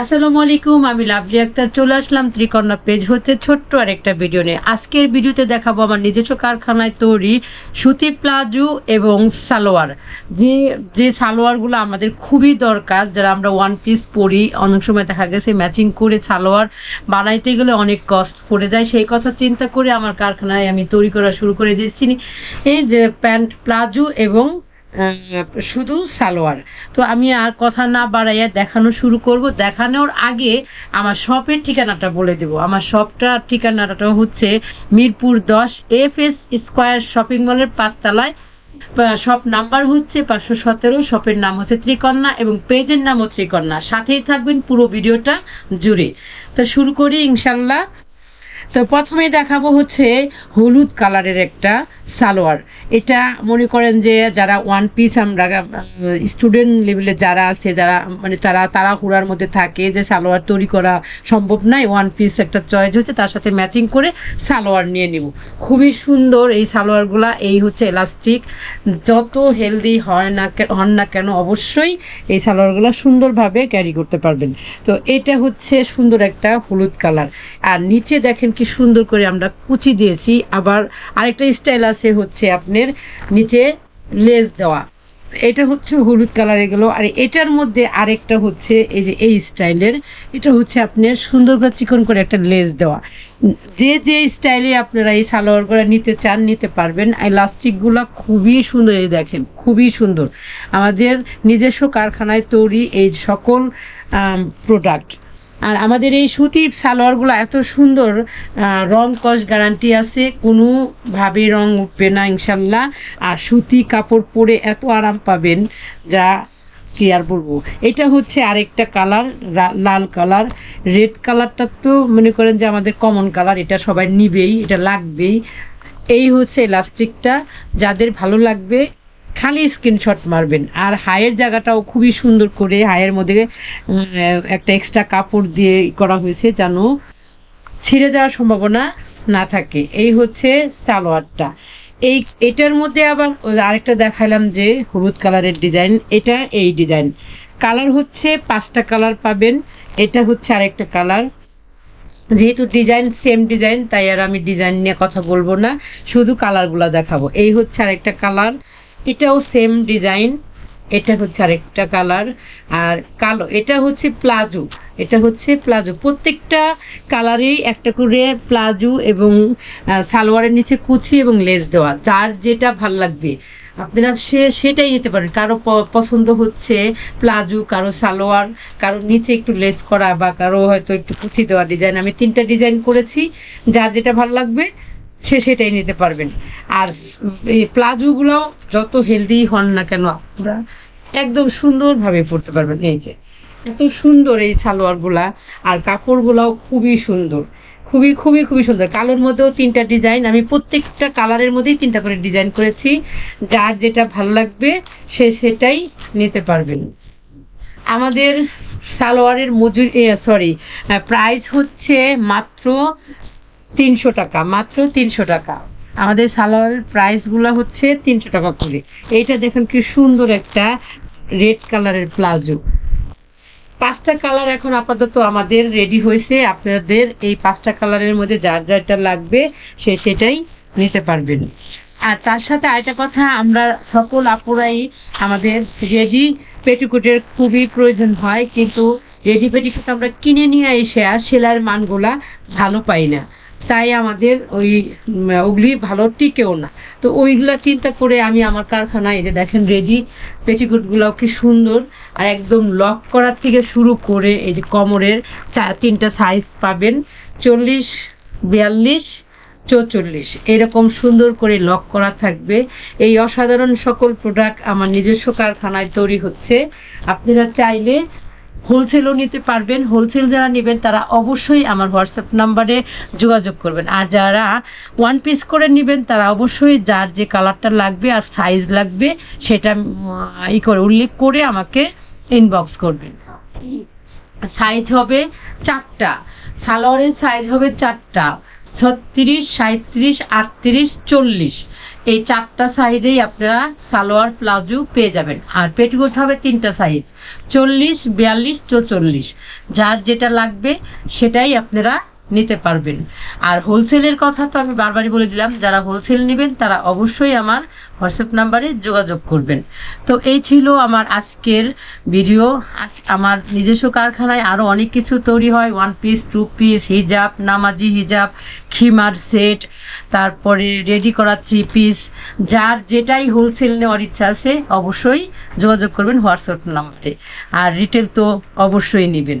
আসসালামু আলাইকুম, আমি লাভলি আক্তার। চলে আসলাম ত্রিকন্যা পেজ হচ্ছে ছোট্ট আর একটা ভিডিও নিয়ে। আজকের ভিডিওতে দেখাবো আমার নিজস্ব কারখানায় তৈরি সুতি প্লাজো এবং সালোয়ার। যে যে সালোয়ারগুলো আমাদের খুবই দরকার, যারা আমরা ওয়ান পিস পরি, অনেক সময় দেখা গেছে ম্যাচিং করে সালোয়ার বানাইতে গেলে অনেক কষ্ট পড়ে যায়। সেই কথা চিন্তা করে আমার কারখানায় আমি তৈরি করা শুরু করে দিয়েছি। এই যে প্যান্ট প্লাজো এবং শুধু সালোয়ার। তো আমি আর কথা না বাড়াইয়া দেখানো শুরু করব। দেখানোর আগে আমার শপের ঠিকানাটা বলে দেব। আমার শপটার ঠিকানাটা হচ্ছে মিরপুর দশ এফ এস স্কোয়ার শপিং মলের পাঁচতলায়। শপ নাম্বার হচ্ছে পাঁচশো সতেরো। শপের নাম হচ্ছে ত্রিকন্যা এবং পেজের নামও ত্রিকন্যা। সাথেই থাকবেন পুরো ভিডিওটা জুড়ে। তো শুরু করি ইনশাল্লাহ। তো প্রথমে দেখাবো হচ্ছে হলুদ কালারের একটা সালোয়ার। এটা মনে করেন যে যারা ওয়ান পিস আমরা স্টুডেন্ট লেভেলে যারা আছে, যারা মানে তারা তারা হুড়ার মধ্যে থাকে যে সালোয়ার তৈরি করা সম্ভব নয় ওয়ান পিস একটা চয়েস হচ্ছে, তার সাথে ম্যাচিং করে সালোয়ার নিয়ে নিব। খুবই সুন্দর এই সালোয়ারগুলা, এই হচ্ছে এলাস্টিক যত হেলদি হয় না হন না কেন অবশ্যই এই সালোয়ারগুলো সুন্দরভাবে ক্যারি করতে পারবেন। তো এটা হচ্ছে সুন্দর একটা হলুদ কালার। আর নিচে দেখেন কি সুন্দর করে আমরা কুচি দিয়েছি। আবার আরেকটা স্টাইল আছে হচ্ছে আপনার নিচে লেস দেওয়া। এটা হচ্ছে হলুদ কালার এগুলো। আর এটার মধ্যে আরেকটা হচ্ছে এই যে এই স্টাইলের। এটা হচ্ছে আপনার সুন্দর করে চিকন করে একটা লেস দেওয়া। যে যে স্টাইলে আপনারা এই সালোয়ার করে নিতে চান, নিতে পারবেন। এই লাস্টিকগুলো খুবই সুন্দর, এই দেখেন, খুবই সুন্দর। আমাদের নিজস্ব কারখানায় তৈরি এই সকল প্রোডাক্ট আর আমাদের এই সুতির সালোয়ারগুলো এত সুন্দর রং কস গ্যারান্টি আছে কোনোভাবে রং উঠবে না ইনশাল্লাহ। আর সুতি কাপড় পরে এত আরাম পাবেন, যা কি আর বলব। এটা হচ্ছে আরেকটা কালার লাল কালার। রেড কালারটা তো মনে করেন যে আমাদের কমন কালার, এটা সবাই নিবেই, এটা লাগবেই। এই হচ্ছে ইলাস্টিকটা যাদের ভালো লাগবে খালি স্ক্রিনশট মারবেন। আর হায়ের জায়গাটাও খুবই সুন্দর করে হায়ের মধ্যে একটা এক্সট্রা কাপড় দিয়ে করা হয়েছে যেন ছিঁড়ে যাওয়ার সম্ভাবনা না থাকে। এই হচ্ছে সালোয়ারটা। এই, এটার মধ্যে আবার আরেকটা দেখালাম যে হলুদ কালারের ডিজাইন এটা এই ডিজাইন কালার হচ্ছে পাঁচটা কালার পাবেন, এটা হচ্ছে আরেকটা কালার যেহেতু ডিজাইন সেম ডিজাইন তাই আর আমি ডিজাইন নিয়ে কথা বলব না, শুধু কালারগুলো দেখাবো। এই হচ্ছে আরেকটা কালার এটাও সেম ডিজাইন এটা হচ্ছে আরেকটা কালার আর কালো, এটা হচ্ছে প্লাজো এটা হচ্ছে প্লাজো প্রত্যেকটা কালারেই একটা করে প্লাজো এবং সালোয়ারের নিচে কুচি এবং লেস দেওয়া, যার যেটা ভালো লাগবে। আপনারা সে, সেটাই নিতে পারেন। কারও পছন্দ হচ্ছে প্লাজো কারও সালোয়ার, কারও নিচে একটু লেস করা বা কারও হয়তো একটু কুচি দেওয়া ডিজাইন আমি তিনটা ডিজাইন করেছি, যার যেটা ভালো লাগবে সে সেটাই নিতে পারবেন। আর এই প্লাজোগুলো যত হেলদি হন না কেন আপনারা একদম সুন্দরভাবে পরতে পারবেন। এই যে, এত সুন্দর এই সালোয়ারগুলা, আর কাপড়গুলাও খুবই সুন্দর। খুবই খুবই খুবই সুন্দর। কালোর মধ্যেও তিনটা ডিজাইন আমি প্রত্যেকটা কালারের মধ্যেই তিনটা করে ডিজাইন করেছি। যার যেটা ভালো লাগবে, সে সেটাই নিতে পারবেন। আমাদের সালোয়ারের মজুরি সরি প্রাইস হচ্ছে মাত্র তিনশো টাকা, মাত্র তিনশো টাকা। আমাদের সালোয়ারের প্রাইসগুলো হচ্ছে তিনশো টাকা করে। এইটা দেখুন কি সুন্দর একটা রেড কালারের প্লাজো। পাঁচটা কালার এখন আপাতত আমাদের রেডি হয়েছে। আপনাদের এই পাঁচটা কালারের মধ্যে যার যারটা লাগবে, সে সেটাই নিতে পারবেন। আর তার সাথে আরেকটা কথা, আমরা সকল আপুরাই আমাদের রেডি পেটিকোটের খুবই প্রয়োজন হয়, কিন্তু রেডি পেটিকোট আমরা কিনে নিয়ে এসে আর সেলাইয়ের মানগুলা ভালো পাই না। তাই আমাদের ওই ওগুলি ভালো টিকেও না। তো ওইগুলা চিন্তা করে আমি আমার কারখানায় এই যে দেখেন রেডি পেটিকোটগুলো কি সুন্দর, আর একদম লক করার থেকে শুরু করে এই যে কোমরের তিনটা সাইজ পাবেন, চল্লিশ, বিয়াল্লিশ, চৌচল্লিশ। এরকম সুন্দর করে লক করা থাকবে। এই অসাধারণ সকল প্রোডাক্ট আমার নিজস্ব কারখানায় তৈরি হচ্ছে। আপনারা চাইলে হোলসেলও নিতে পারবেন। হোলসেল যারা নেবেন, তারা অবশ্যই আমার হোয়াটসঅ্যাপ নাম্বারে যোগাযোগ করবেন। আর যারা ওয়ান পিস করে নেবেন, তারা অবশ্যই যার যে কালারটা লাগবে আর সাইজ লাগবে, সেটা ই করে, উল্লেখ করে আমাকে ইনবক্স করবেন। সাইজ হবে চারটা। সালোয়ারের সাইজ হবে চারটা। ছত্রিশ সাঁত্রিশ আটত্রিশ, চল্লিশ। এই চারটা সাইজেই আপনারা সালোয়ার, প্লাজো পেয়ে যাবেন। আর পেটিকোট হবে তিনটা সাইজ। চল্লিশ, বিয়াল্লিশ, চৌচল্লিশ। যার যেটা লাগবে, সেটাই আপনারা নিতে পারবেন। আর হোলসেলের কথা তো আমি বারবারই বলে দিলাম, যারা হোলসেল নেবেন তারা অবশ্যই আমার হোয়াটসঅ্যাপ নাম্বারে যোগাযোগ করবেন। তো এই ছিল আমার আজকের ভিডিও আমার নিজস্ব কারখানায় আরও অনেক কিছু তৈরি হয়। ওয়ান পিস টু পিস হিজাব নামাজি হিজাব খিমার সেট তারপরে রেডি করা থ্রি পিস যার যেটাই হোলসেল নেওয়ার ইচ্ছা আছে, অবশ্যই যোগাযোগ করবেন হোয়াটসঅ্যাপ নাম্বারে। আর রিটেল তো অবশ্যই নেবেন।